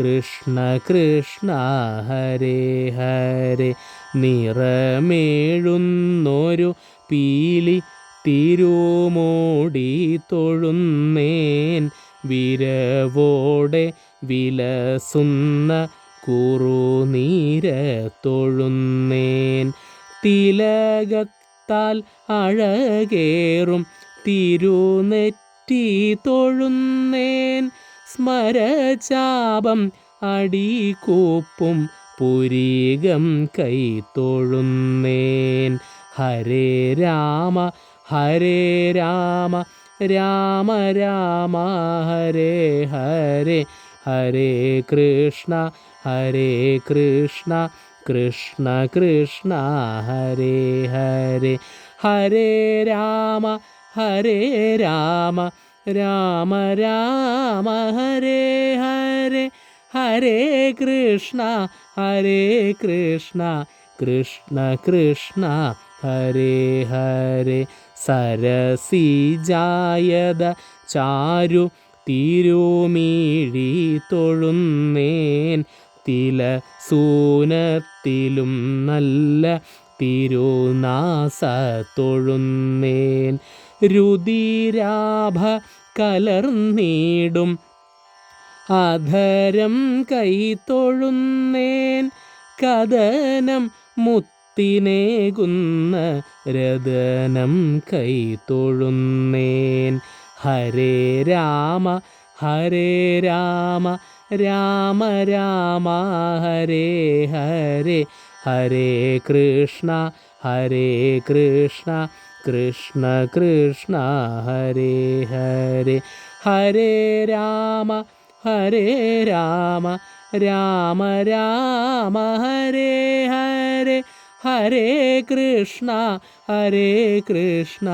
കൃഷ്ണ കൃഷ്ണ ഹരേ ഹരേ. നിറമേഴുന്നൊരു പീലി തിരുമോടി തൊഴുന്നേൻ. വിരവോടെ വിലസുന്ന കുറുനീര തൊഴുന്നേൻ. തിലകത്താൽ അഴകേറും തിരുനെറ്റി തൊഴുന്നേൻ. സ്മരചാപം അടികൂപ്പും പുരീകം കൈ തൊഴുന്നേൻ ഹരേ രാമ ഹരേ രാമ രാമ രാമ ഹരേ ഹരേ. ഹരേ കൃഷ്ണ ഹരേ കൃഷ്ണ കൃഷ്ണ കൃഷ്ണ ഹരേ ഹരേ. ഹരേ രാമ ഹരേ രാമ രാമ രാമ ഹരേ ഹരേ. ഹരേ കൃഷ്ണ ഹരേ കൃഷ്ണ കൃഷ്ണ കൃഷ്ണ ഹരേ ഹരേ. സരസിജായത ചാരു തിരുമീഴി തൊഴുന്നേൻ. തില സൂനത്തിലും നല്ല തിരുനാസ തൊഴുന്നേൻ. രുതിരാഭ കലർന്നീടും അധരം കൈ തൊഴുന്നേൻ കഥനം മുത്തിനേകുന്ന രതനം കൈ തൊഴുന്നേൻ. ഹരേ രാമ ഹരേ രാമ രാമ രാമ ഹരേ ഹരേ ഹരേ കൃഷ്ണ ഹരേ കൃഷ്ണ കൃഷ്ണ കൃഷ്ണ ഹരേ ഹരേ. ഹരേ രാമ ഹരേ രാമ രാമ രാമ ഹരേ ഹരേ ഹരേ കൃഷ്ണ ഹരേ കൃഷ്ണ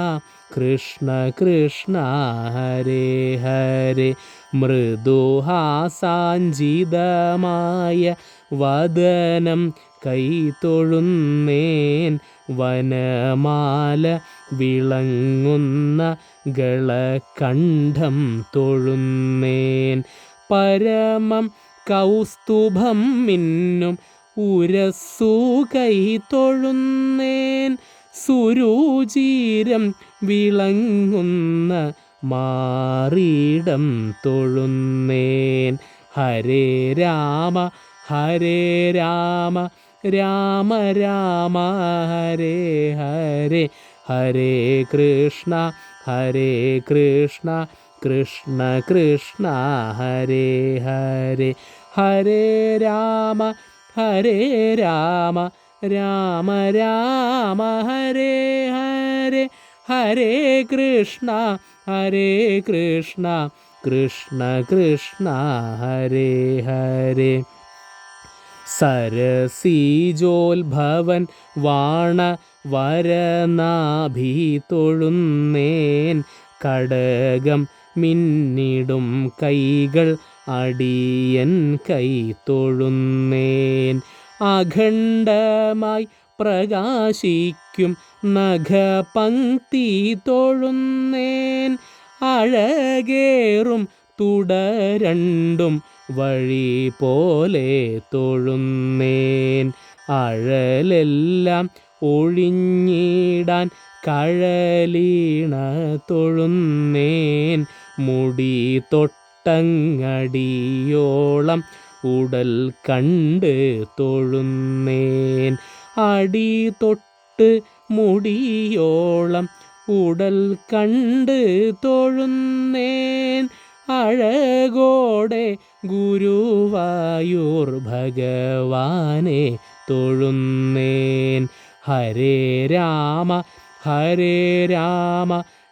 കൃഷ്ണ കൃഷ്ണ ഹരേ ഹരേ. മൃദുഹാസാഞ്ജിതമായ വദനം കൈ തൊഴുന്നേൻ വനമാല വിളങ്ങുന്ന ഗളകണ്ഠം തൊഴുന്നേൻ പരമം കൗസ്തുഭം മിന്നും ഉരസു കൈ തൊഴുന്നേൻ സുരുചീരം വിളങ്ങുന്ന മാറിയിടം തൊഴുന്നേൻ. ഹരേ രാമ ഹരേ രാമ രാമ രാമ ഹരേ ഹരേ ഹരേ കൃഷ്ണ ഹരേ കൃഷ്ണ. കൃഷ്ണ കൃഷ്ണ ഹരേ ഹരേ ഹരേ രാമ ഹരേ രാമ രാമ രാമ ഹരേ ഹരേ ഹരേ കൃഷ്ണ ഹരേ കൃഷ്ണ കൃഷ്ണ കൃഷ്ണ ഹരേ ഹരേ. സരസീജോത്ഭവൻ വാണ വരനാഭി തൊഴുന്നേൻ കടകം മിന്നിടും കൈകൾ അടിയൻ കൈ തൊഴുന്നേൻ. അഖണ്ഡമായി പ്രകാശിക്കും നഖപങ്ക്തി തൊഴുന്നേൻ. അഴകേറും തുടരണ്ടും വഴി പോലെ തൊഴുന്നേൻ. അഴലെല്ലാം ഒഴിഞ്ഞിടാൻ കഴലീണ തൊഴുന്നേൻ. മുടി തൊട്ടങ്ങടിയോളം ഉടൽ കണ്ട് തൊഴുന്നേൻ. അടി തൊട്ട് മുടിയോളം ഉടൽ കണ്ട് തൊഴുന്നേൻ. അഴകോടെ ഗുരുവായൂർ ഭഗവാനെ തൊഴുന്നേൻ. ഹരേ രാമ ഹരേ രാമ